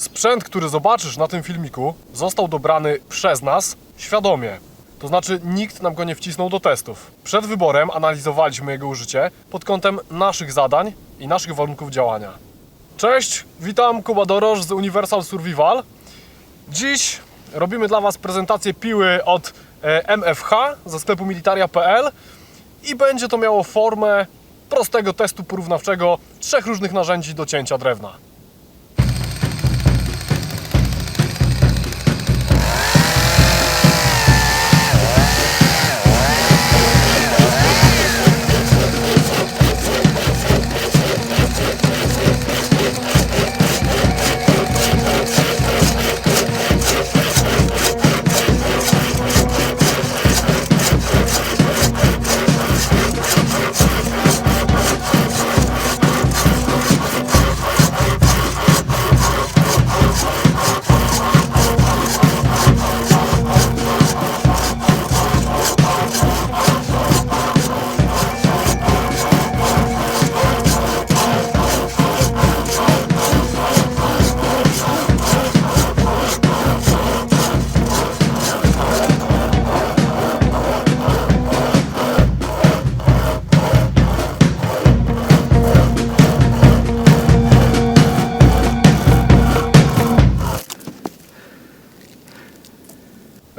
Sprzęt, który zobaczysz na tym filmiku, został dobrany przez nas świadomie. To znaczy, nikt nam go nie wcisnął do testów. Przed wyborem analizowaliśmy jego użycie pod kątem naszych zadań i naszych warunków działania. Cześć, witam, Kuba Doroż z Universal Survival. Dziś robimy dla Was prezentację piły od e, MFH ze sklepu militaria.pl i będzie to miało formę prostego testu porównawczego trzech różnych narzędzi do cięcia drewna.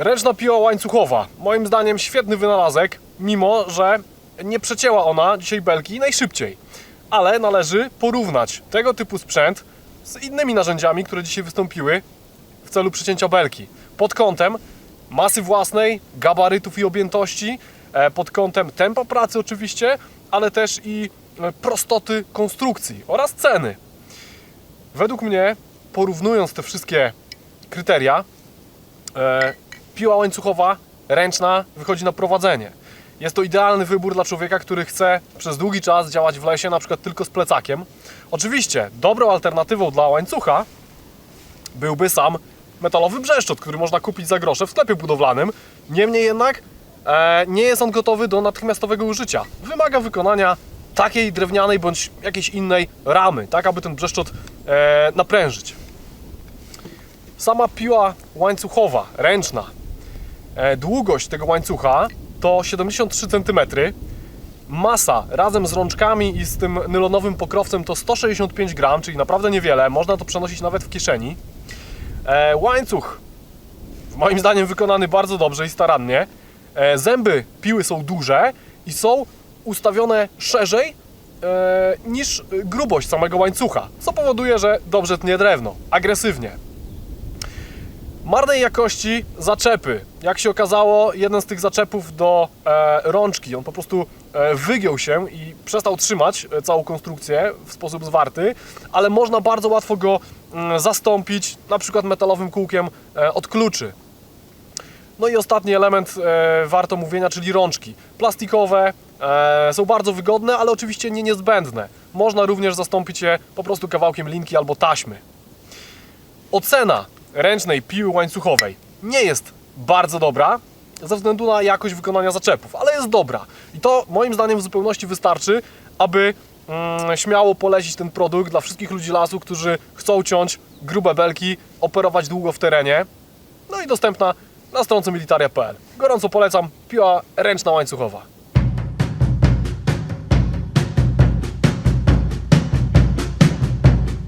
Ręczna piła łańcuchowa. Moim zdaniem świetny wynalazek, mimo że nie przecięła ona dzisiaj belki najszybciej. Ale należy porównać tego typu sprzęt z innymi narzędziami, które dzisiaj wystąpiły w celu przecięcia belki. Pod kątem masy własnej, gabarytów i objętości, e, pod kątem tempa pracy oczywiście, ale też i e, prostoty konstrukcji oraz ceny. Według mnie, porównując te wszystkie kryteria, e, piła łańcuchowa, ręczna, wychodzi na prowadzenie. Jest to idealny wybór dla człowieka, który chce przez długi czas działać w lesie, na przykład tylko z plecakiem. Oczywiście, dobrą alternatywą dla łańcucha byłby sam metalowy brzeszczot, który można kupić za grosze w sklepie budowlanym. Niemniej jednak e, nie jest on gotowy do natychmiastowego użycia. Wymaga wykonania takiej drewnianej bądź jakiejś innej ramy, tak aby ten brzeszczot e, naprężyć. Sama piła łańcuchowa, ręczna, długość tego łańcucha to 73 cm. Masa razem z rączkami i z tym nylonowym pokrowcem to 165 gram, czyli naprawdę niewiele. Można to przenosić nawet w kieszeni. E, łańcuch, moim zdaniem, wykonany bardzo dobrze i starannie. E, zęby piły są duże i są ustawione szerzej e, niż grubość samego łańcucha, co powoduje, że dobrze tnie drewno, agresywnie. Marnej jakości zaczepy. Jak się okazało, jeden z tych zaczepów do e, rączki, on po prostu e, wygiął się i przestał trzymać e, całą konstrukcję w sposób zwarty, ale można bardzo łatwo go mm, zastąpić, na przykład metalowym kółkiem e, od kluczy. No i ostatni element e, warto mówienia, czyli rączki. Plastikowe e, są bardzo wygodne, ale oczywiście nie niezbędne. Można również zastąpić je po prostu kawałkiem linki albo taśmy. Ocena ręcznej piły łańcuchowej nie jest bardzo dobra ze względu na jakość wykonania zaczepów, ale jest dobra. I to moim zdaniem w zupełności wystarczy, aby mm, śmiało polecić ten produkt dla wszystkich ludzi lasu, którzy chcą ciąć grube belki, operować długo w terenie. No i dostępna na stronce militaria.pl. Gorąco polecam, piła ręczna łańcuchowa.